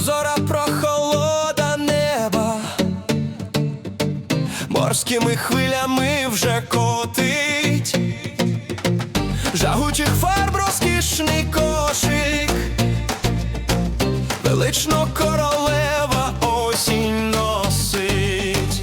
Зора прохолода неба, морськими хвилями вже котить, жагучих фарб розкішний кошик, велично королева осінь носить.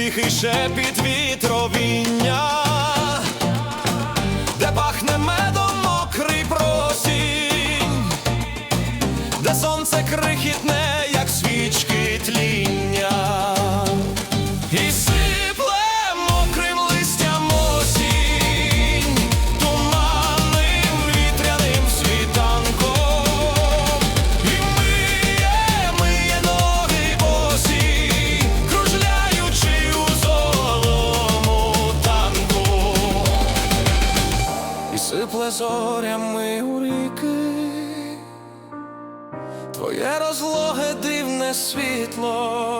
Тихий шепіт вітровіння, де пахне медом мокрий просінь, де сонце крихітне, як свічки тління. Зорями у ріки. Твоє розлоге дивне світло